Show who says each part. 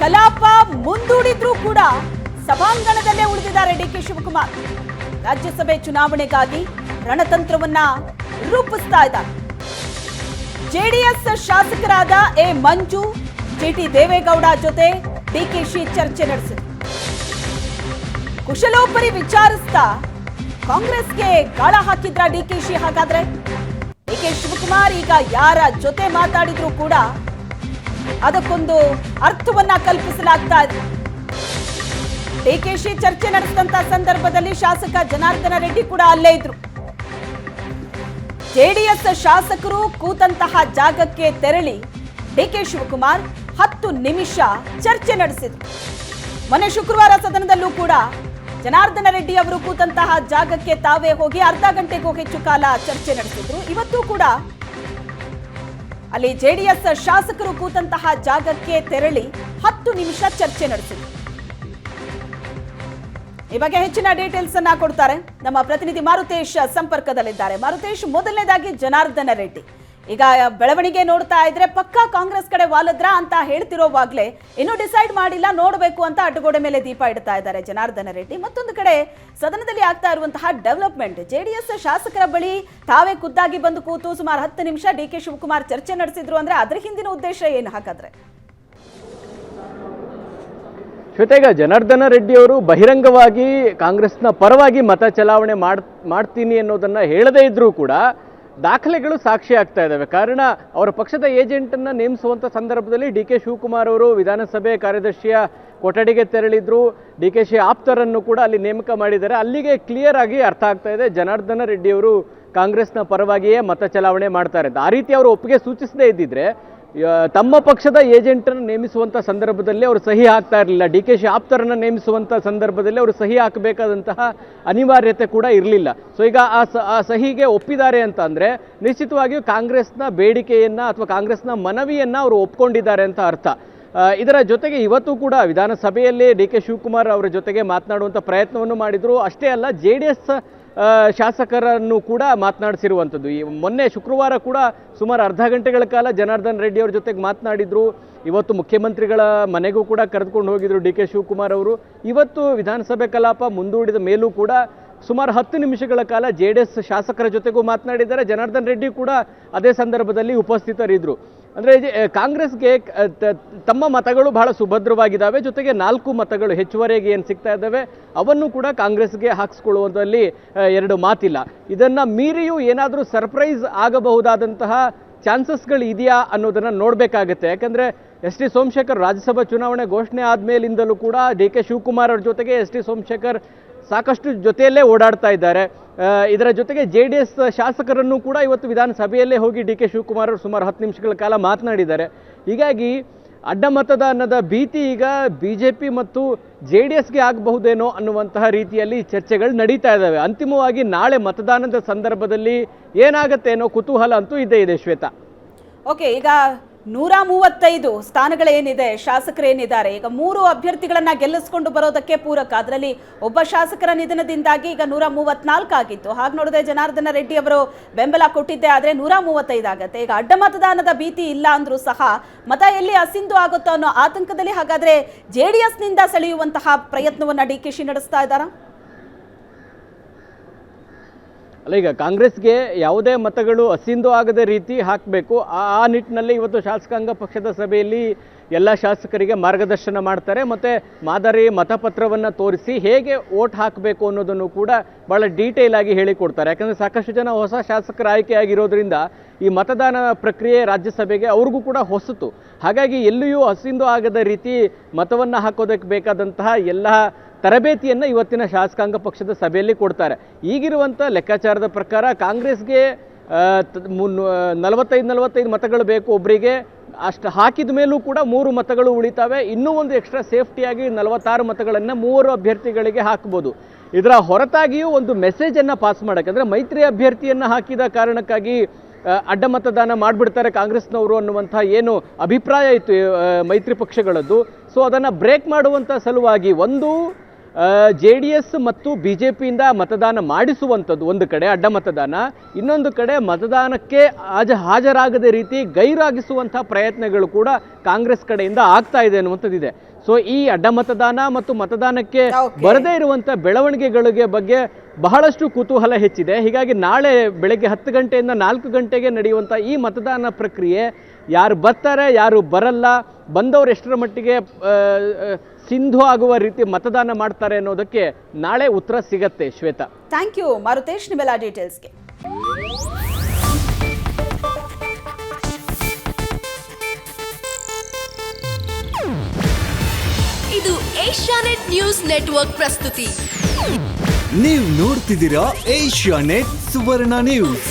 Speaker 1: ಕಲಾಪ ಮುಂದೂಡಿದ್ರೂ ಕೂಡ ಸಭಾಂಗಣದಲ್ಲೇ ಉಳಿದಿದ್ದಾರೆ ಡಿಕೆ ಶಿವಕುಮಾರ್. ರಾಜ್ಯಸಭೆ ಚುನಾವಣೆಗಾಗಿ ರಣತಂತ್ರವನ್ನ ರೂಪಿಸ್ತಾ ಇದ್ದಾರೆ. ಜೆಡಿಎಸ್ ಶಾಸಕರಾದ ಎ ಮಂಜು ಜಿಟಿ ದೇವೇಗೌಡ ಜೊತೆ ಡಿಕೆಶಿ ಚರ್ಚೆ ನಡೆಸಿದರು ಕುಶಲೋಪರಿ ವಿಚಾರಿಸ್ತಾ ಕಾಂಗ್ರೆಸ್ಗೆ ಗಾಳ ಹಾಕಿದ್ರ ಡಿಕೆಶಿ ಹಾಗಾದ್ರೆ? ಡಿಕೆ ಶಿವಕುಮಾರ್ ಈಗ ಯಾರ ಜೊತೆ ಮಾತಾಡಿದ್ರು ಕೂಡ ಅದಕ್ಕೊಂದು ಅರ್ಥವನ್ನ ಕಲ್ಪಿಸಲಾಗ್ತಾ ಇದೆ. ಡಿಕೆಶಿ ಚರ್ಚೆ ನಡೆಸಿದಂತ ಸಂದರ್ಭದಲ್ಲಿ ಶಾಸಕ ಜನಾರ್ದನ ರೆಡ್ಡಿ ಕೂಡ ಅಲ್ಲೇ ಇದ್ರು. ಜೆಡಿಎಸ್ ಶಾಸಕರು ಕೂತಂತಹ ಜಾಗಕ್ಕೆ ತೆರಳಿ ಡಿಕೆ ಶಿವಕುಮಾರ್ ಹತ್ತು ನಿಮಿಷ ಚರ್ಚೆ ನಡೆಸಿದ್ರು. ಮೊನ್ನೆ ಶುಕ್ರವಾರ ಸದನದಲ್ಲೂ ಕೂಡ ಜನಾರ್ದನ ರೆಡ್ಡಿ ಅವರು ಕೂತಂತಹ ಜಾಗಕ್ಕೆ ತಾವೇ ಹೋಗಿ ಅರ್ಧ ಗಂಟೆಗೂ ಹೆಚ್ಚು ಕಾಲ ಚರ್ಚೆ ನಡೆಸಿದ್ರು. ಇವತ್ತು ಕೂಡ ಅಲ್ಲಿ ಜೆಡಿಎಸ್ ಶಾಸಕರು ಕೂತಂತಹ ಜಾಗಕ್ಕೆ ತೆರಳಿ ಹತ್ತು ನಿಮಿಷ ಚರ್ಚೆ ನಡೆಸಿದರು. ಈ ಬಗ್ಗೆ ಹೆಚ್ಚಿನ ಡೀಟೇಲ್ಸ್ ಅನ್ನ ಕೊಡ್ತಾರೆ ನಮ್ಮ ಪ್ರತಿನಿಧಿ ಮಾರುತೇಶ್ ಸಂಪರ್ಕದಲ್ಲಿದ್ದಾರೆ. ಮಾರುತೇಶ್, ಮೊದಲನೇದಾಗಿ ಜನಾರ್ದನ ರೆಡ್ಡಿ. ಈಗ ಬೆಳವಣಿಗೆ ನೋಡ್ತಾ ಇದ್ರೆ ಪಕ್ಕಾ ಕಾಂಗ್ರೆಸ್ ಕಡೆ ವಾಲದ್ರ ಅಂತ ಹೇಳ್ತಿರೋವಾಗ್ಲೇ ಇನ್ನೂ ಡಿಸೈಡ್ ಮಾಡಿಲ್ಲ, ನೋಡಬೇಕು ಅಂತ ಅಡ್ಡಗೋಡೆ ಮೇಲೆ ದೀಪ ಇಡ್ತಾ ಇದ್ದಾರೆ ಜನಾರ್ದನ ರೆಡ್ಡಿ. ಮತ್ತೊಂದು ಕಡೆ ಸದನದಲ್ಲಿ ಆಗ್ತಾ ಇರುವಂತಹ ಡೆವಲಪ್ಮೆಂಟ್ ಜೆಡಿಎಸ್ ಶಾಸಕರ ಬಳಿ ತಾವೇ ಖುದ್ದಾಗಿ ಬಂದು ಕೂತು ಸುಮಾರು ಹತ್ತು ನಿಮಿಷ ಡಿ ಕೆ ಶಿವಕುಮಾರ್ ಚರ್ಚೆ ನಡೆಸಿದ್ರು ಅಂದ್ರೆ ಅದ್ರ ಹಿಂದಿನ ಉದ್ದೇಶ ಏನು
Speaker 2: ಹಾಕಾದ್ರೆ ಜೊತೆಗೆ ಜನಾರ್ದನ ರೆಡ್ಡಿ ಅವರು ಬಹಿರಂಗವಾಗಿ ಕಾಂಗ್ರೆಸ್ನ ಪರವಾಗಿ ಮತ ಚಲಾವಣೆ ಮಾಡ್ ಮಾಡ್ತೀನಿ ಅನ್ನೋದನ್ನ ಹೇಳದೇ ಇದ್ರೂ ಕೂಡ ದಾಖಲೆಗಳು ಸಾಕ್ಷಿ ಆಗ್ತಾ ಇದ್ದಾವೆ ಕಾರಣ, ಅವರ ಪಕ್ಷದ ಏಜೆಂಟನ್ನು ನೇಮಿಸುವಂಥ ಸಂದರ್ಭದಲ್ಲಿ ಡಿ ಕೆ ಶಿವಕುಮಾರ್ ಅವರು ವಿಧಾನಸಭೆ ಕಾರ್ಯದರ್ಶಿಯ ಕೊಠಡಿಗೆ ತೆರಳಿದ್ರು. ಡಿ ಕೆ ಶಿ ಆಪ್ತರನ್ನು ಕೂಡ ಅಲ್ಲಿ ನೇಮಕ ಮಾಡಿದ್ದಾರೆ. ಅಲ್ಲಿಗೆ ಕ್ಲಿಯರ್ ಆಗಿ ಅರ್ಥ ಆಗ್ತಾ ಇದೆ. ಜನಾರ್ದನ ರೆಡ್ಡಿ ಅವರು ಕಾಂಗ್ರೆಸ್ನ ಪರವಾಗಿಯೇ ಮತ ಚಲಾವಣೆ ಮಾಡ್ತಾರೆ ಆ ರೀತಿ ಅವರು ಒಪ್ಪಿಗೆ ಸೂಚಿಸದೇ ಇದ್ದಿದ್ರೆ ತಮ್ಮ ಪಕ್ಷದ ಏಜೆಂಟನ್ನು ನೇಮಿಸುವಂಥ ಸಂದರ್ಭದಲ್ಲಿ ಅವರು ಸಹಿ ಹಾಕ್ತಾ ಇರಲಿಲ್ಲ. ಡಿ ಕೆ ಶಿ ಆಪ್ತರನ್ನು ನೇಮಿಸುವಂಥ ಸಂದರ್ಭದಲ್ಲಿ ಅವರು ಸಹಿ ಹಾಕಬೇಕಾದಂತಹ ಅನಿವಾರ್ಯತೆ ಕೂಡ ಇರಲಿಲ್ಲ. ಸೊ ಈಗ ಆ ಸ, ಆ ಸಹಿಗೆ ಒಪ್ಪಿದ್ದಾರೆ ಅಂತ ಅಂದರೆ ನಿಶ್ಚಿತವಾಗಿಯೂ ಕಾಂಗ್ರೆಸ್ನ ಬೇಡಿಕೆಯನ್ನು ಅಥವಾ ಕಾಂಗ್ರೆಸ್ನ ಮನವಿಯನ್ನು ಅವರು ಒಪ್ಕೊಂಡಿದ್ದಾರೆ ಅಂತ ಅರ್ಥ. ಇದರ ಜೊತೆಗೆ ಇವತ್ತು ಕೂಡ ವಿಧಾನಸಭೆಯಲ್ಲಿ ಡಿ ಕೆ ಶಿವಕುಮಾರ್ ಅವರ ಜೊತೆಗೆ ಮಾತನಾಡುವಂಥ ಪ್ರಯತ್ನವನ್ನು ಮಾಡಿದರು. ಅಷ್ಟೇ ಅಲ್ಲ, ಜೆ ಶಾಸಕರನ್ನು ಕೂಡ ಮಾತನಾಡಿಸಿರುವಂಥದ್ದು. ಈ ಮೊನ್ನೆ ಶುಕ್ರವಾರ ಕೂಡ ಸುಮಾರು ಅರ್ಧ ಗಂಟೆಗಳ ಕಾಲ ಜನಾರ್ದನ್ ರೆಡ್ಡಿ ಅವ್ರ ಜೊತೆಗೆ ಮಾತನಾಡಿದ್ರು. ಇವತ್ತು ಮುಖ್ಯಮಂತ್ರಿಗಳ ಮನೆಗೂ ಕೂಡ ಕರೆದುಕೊಂಡು ಹೋಗಿದ್ರು ಡಿ ಕೆ ಶಿವಕುಮಾರ್ ಅವರು. ಇವತ್ತು ವಿಧಾನಸಭೆ ಕಲಾಪ ಮುಂದೂಡಿದ ಮೇಲೂ ಕೂಡ ಸುಮಾರು ಹತ್ತು ನಿಮಿಷಗಳ ಕಾಲ ಜೆ ಶಾಸಕರ ಜೊತೆಗೂ ಮಾತನಾಡಿದ್ದಾರೆ. ಜನಾರ್ದನ್ ರೆಡ್ಡಿ ಕೂಡ ಅದೇ ಸಂದರ್ಭದಲ್ಲಿ ಉಪಸ್ಥಿತರಿದ್ದರು ಅಂದರೆ ಕಾಂಗ್ರೆಸ್ಗೆ ತಮ್ಮ ಮತಗಳು ಬಹಳ ಸುಭದ್ರವಾಗಿದ್ದಾವೆ, ಜೊತೆಗೆ ನಾಲ್ಕು ಮತಗಳು ಹೆಚ್ಚುವರಿಯಾಗಿ ಏನು ಸಿಗ್ತಾ ಇದ್ದಾವೆ, ಅವನ್ನು ಕೂಡ ಕಾಂಗ್ರೆಸ್ಗೆ ಹಾಕಿಸ್ಕೊಳ್ಳುವುದರಲ್ಲಿ ಎರಡು ಮಾತಿಲ್ಲ. ಇದನ್ನು ಮೀರಿಯೂ ಏನಾದರೂ ಸರ್ಪ್ರೈಸ್ ಆಗಬಹುದಾದಂತಹ ಚಾನ್ಸಸ್ಗಳು ಇದೆಯಾ ಅನ್ನೋದನ್ನು ನೋಡಬೇಕಾಗತ್ತೆ. ಯಾಕಂದರೆ ಎಸ್ ಟಿ ಸೋಮಶೇಖರ್ ರಾಜ್ಯಸಭಾ ಚುನಾವಣೆ ಘೋಷಣೆ ಆದಮೇಲಿಂದಲೂ ಕೂಡ ಡಿ ಕೆ ಶಿವಕುಮಾರ್ ಅವ್ರ ಜೊತೆಗೆ ಎಸ್ ಟಿ ಸೋಮಶೇಖರ್ ಸಾಕಷ್ಟು ಜೊತೆಯಲ್ಲೇ ಓಡಾಡ್ತಾ ಇದ್ದಾರೆ. ಇದರ ಜೊತೆಗೆ ಜೆ ಡಿ ಎಸ್ ಶಾಸಕರನ್ನು ಕೂಡ ಇವತ್ತು ವಿಧಾನಸಭೆಯಲ್ಲೇ ಹೋಗಿ ಡಿ ಕೆ ಶಿವಕುಮಾರ್ ಅವರು ಸುಮಾರು ಹತ್ತು ನಿಮಿಷಗಳ ಕಾಲ ಮಾತನಾಡಿದ್ದಾರೆ. ಹೀಗಾಗಿ ಅಡ್ಡ ಮತದಾನದ ಭೀತಿ ಈಗ ಬಿ ಜೆ ಪಿ ಮತ್ತು ಜೆ ಡಿ ಎಸ್ಗೆ ಆಗಬಹುದೇನೋ ಅನ್ನುವಂತಹ ರೀತಿಯಲ್ಲಿ ಚರ್ಚೆಗಳು ನಡೀತಾ ಇದ್ದಾವೆ. ಅಂತಿಮವಾಗಿ ನಾಳೆ ಮತದಾನದ ಸಂದರ್ಭದಲ್ಲಿ ಏನಾಗತ್ತೆ ಅನ್ನೋ ಕುತೂಹಲ ಅಂತೂ ಇದ್ದೇ ಇದೆ ಶ್ವೇತಾ.
Speaker 1: ಓಕೆ, ಈಗ ನೂರ ಮೂವತ್ತೈದು ಸ್ಥಾನಗಳೇನಿದೆ, ಶಾಸಕರೇನಿದ್ದಾರೆ? ಈಗ ಮೂರು ಅಭ್ಯರ್ಥಿಗಳನ್ನ ಗೆಲ್ಲಿಸ್ಕೊಂಡು ಬರೋದಕ್ಕೆ ಪೂರಕ. ಅದರಲ್ಲಿ ಒಬ್ಬ ಶಾಸಕರ ನಿಧನದಿಂದಾಗಿ ಈಗ ನೂರ ಮೂವತ್ನಾಲ್ಕು ಆಗಿತ್ತು. ಹಾಗೆ ನೋಡಿದ್ರೆ ಜನಾರ್ದನ ರೆಡ್ಡಿ ಅವರು ಬೆಂಬಲ ಕೊಟ್ಟಿದ್ದೆ, ಆದರೆ ನೂರ ಮೂವತ್ತೈದು ಆಗತ್ತೆ. ಈಗ ಅಡ್ಡ ಮತದಾನದ ಭೀತಿ ಇಲ್ಲ ಅಂದರೂ ಸಹ ಮತ ಎಲ್ಲಿ ಅಸಿಂಧು ಆಗುತ್ತೋ ಅನ್ನೋ ಆತಂಕದಲ್ಲಿ ಹಾಗಾದ್ರೆ ಜೆ ಡಿ ಎಸ್ನಿಂದ ಸೆಳೆಯುವಂತಹ ಪ್ರಯತ್ನವನ್ನ ಡಿ ಕೆ ಶಿ ನಡೆಸ್ತಾ ಇದ್ದಾರಾ?
Speaker 2: ಅಲ್ಲ, ಈಗ ಕಾಂಗ್ರೆಸ್ಗೆ ಯಾವುದೇ ಮತಗಳು ಅಸಿಂದು ಆಗದ ರೀತಿ ಹಾಕಬೇಕು, ಆ ನಿಟ್ಟಿನಲ್ಲಿ ಇವತ್ತು ಶಾಸಕಾಂಗ ಪಕ್ಷದ ಸಭೆಯಲ್ಲಿ ಎಲ್ಲ ಶಾಸಕರಿಗೆ ಮಾರ್ಗದರ್ಶನ ಮಾಡ್ತಾರೆ, ಮತ್ತು ಮಾದರಿ ಮತಪತ್ರವನ್ನು ತೋರಿಸಿ ಹೇಗೆ ಓಟ್ ಹಾಕಬೇಕು ಅನ್ನೋದನ್ನು ಕೂಡ ಭಾಳ ಡೀಟೇಲ್ ಆಗಿ ಹೇಳಿಕೊಡ್ತಾರೆ. ಯಾಕಂದರೆ ಸಾಕಷ್ಟು ಜನ ಹೊಸ ಶಾಸಕರ ಆಯ್ಕೆಯಾಗಿರೋದ್ರಿಂದ ಈ ಮತದಾನ ಪ್ರಕ್ರಿಯೆ ರಾಜ್ಯಸಭೆಗೆ ಅವ್ರಿಗೂ ಕೂಡ ಹೊಸತು. ಹಾಗಾಗಿ ಎಲ್ಲಿಯೂ ಹಸಿಂದು ಆಗದ ರೀತಿ ಮತವನ್ನು ಹಾಕೋದಕ್ಕೆ ಬೇಕಾದಂತಹ ಎಲ್ಲ ತರಬೇತಿಯನ್ನು ಇವತ್ತಿನ ಶಾಸಕಾಂಗ ಪಕ್ಷದ ಸಭೆಯಲ್ಲಿ ಕೊಡ್ತಾರೆ. ಈಗಿರುವಂಥ ಲೆಕ್ಕಾಚಾರದ ಪ್ರಕಾರ ಕಾಂಗ್ರೆಸ್ಗೆ ನಲವತ್ತೈದು ನಲವತ್ತೈದು ಮತಗಳು ಬೇಕು ಒಬ್ಬರಿಗೆ ಅಷ್ಟು ಹಾಕಿದ ಮೇಲೂ ಕೂಡ ಮೂರು ಮತಗಳು ಉಳಿತಾವೆ. ಇನ್ನೂ ಒಂದು ಎಕ್ಸ್ಟ್ರಾ ಸೇಫ್ಟಿಯಾಗಿ ನಲವತ್ತಾರು ಮತಗಳನ್ನು ಮೂವರು ಅಭ್ಯರ್ಥಿಗಳಿಗೆ ಹಾಕ್ಬೋದು. ಇದರ ಹೊರತಾಗಿಯೂ ಒಂದು ಮೆಸೇಜನ್ನು ಪಾಸ್ ಮಾಡೋಕ್ಕೆ, ಅಂದರೆ ಮೈತ್ರಿ ಅಭ್ಯರ್ಥಿಯನ್ನು ಹಾಕಿದ ಕಾರಣಕ್ಕಾಗಿ ಅಡ್ಡ ಮತದಾನ ಮಾಡಿಬಿಡ್ತಾರೆ ಕಾಂಗ್ರೆಸ್ನವರು ಅನ್ನುವಂಥ ಏನು ಅಭಿಪ್ರಾಯ ಇತ್ತು ಮೈತ್ರಿ ಪಕ್ಷಗಳದ್ದು. ಸೊ, ಅದನ್ನು ಬ್ರೇಕ್ ಮಾಡುವಂಥ ಸಲುವಾಗಿ ಒಂದು ಜೆ ಡಿ ಎಸ್ ಮತ್ತು ಬಿ ಜೆ ಪಿಯಿಂದ ಮತದಾನ ಮಾಡಿಸುವಂಥದ್ದು ಒಂದು ಕಡೆ ಅಡ್ಡ ಮತದಾನ. ಇನ್ನೊಂದು ಕಡೆ ಮತದಾನಕ್ಕೆ ಹಾಜ ಹಾಜರಾಗದ ರೀತಿ ಗೈರಾಗಿಸುವಂಥ ಪ್ರಯತ್ನಗಳು ಕೂಡ ಕಾಂಗ್ರೆಸ್ ಕಡೆಯಿಂದ ಆಗ್ತಾ ಇದೆ ಅನ್ನುವಂಥದ್ದಿದೆ. ಸೊ ಈ ಅಡ್ಡ ಮತದಾನ ಮತ್ತು ಮತದಾನಕ್ಕೆ. ಬರದೇ ಇರುವಂಥ ಬೆಳವಣಿಗೆಗಳಿಗೆ ಬಗ್ಗೆ ಬಹಳಷ್ಟು ಕುತೂಹಲ ಹೆಚ್ಚಿದೆ. ಹೀಗಾಗಿ ನಾಳೆ ಬೆಳಗ್ಗೆ ಹತ್ತು ಗಂಟೆಯಿಂದ ನಾಲ್ಕು ಗಂಟೆಗೆ ನಡೆಯುವಂಥ ಈ ಮತದಾನ ಪ್ರಕ್ರಿಯೆ ಯಾರು ಬರ್ತಾರೆ ಯಾರು ಬರಲ್ಲ ಬಂದವರು ಎಷ್ಟರ ಮಟ್ಟಿಗೆ ಸಿಂಧು ಆಗುವ ರೀತಿ ಮತದಾನ ಮಾಡ್ತಾರೆ ಅನ್ನೋದಕ್ಕೆ ನಾಳೆ ಉತ್ತರ ಸಿಗತ್ತೆ ಶ್ವೇತಾ.
Speaker 1: ಥ್ಯಾಂಕ್ ಯು ಮಾರುತೇಶ್ ನಿಮ್ಮೆಲ್ಲ ಡೀಟೇಲ್ಸ್ಗೆ
Speaker 3: ಇದು ಏಷ್ಯಾನೆಟ್ ನ್ಯೂಸ್ ನೆಟ್ವರ್ಕ್ ಪ್ರಸ್ತುತಿ.
Speaker 4: ನೀವು ನೋಡ್ತಿದ್ದೀರಾ ಏಷ್ಯಾ ನೆಟ್ ಸುವರ್ಣ ನ್ಯೂಸ್.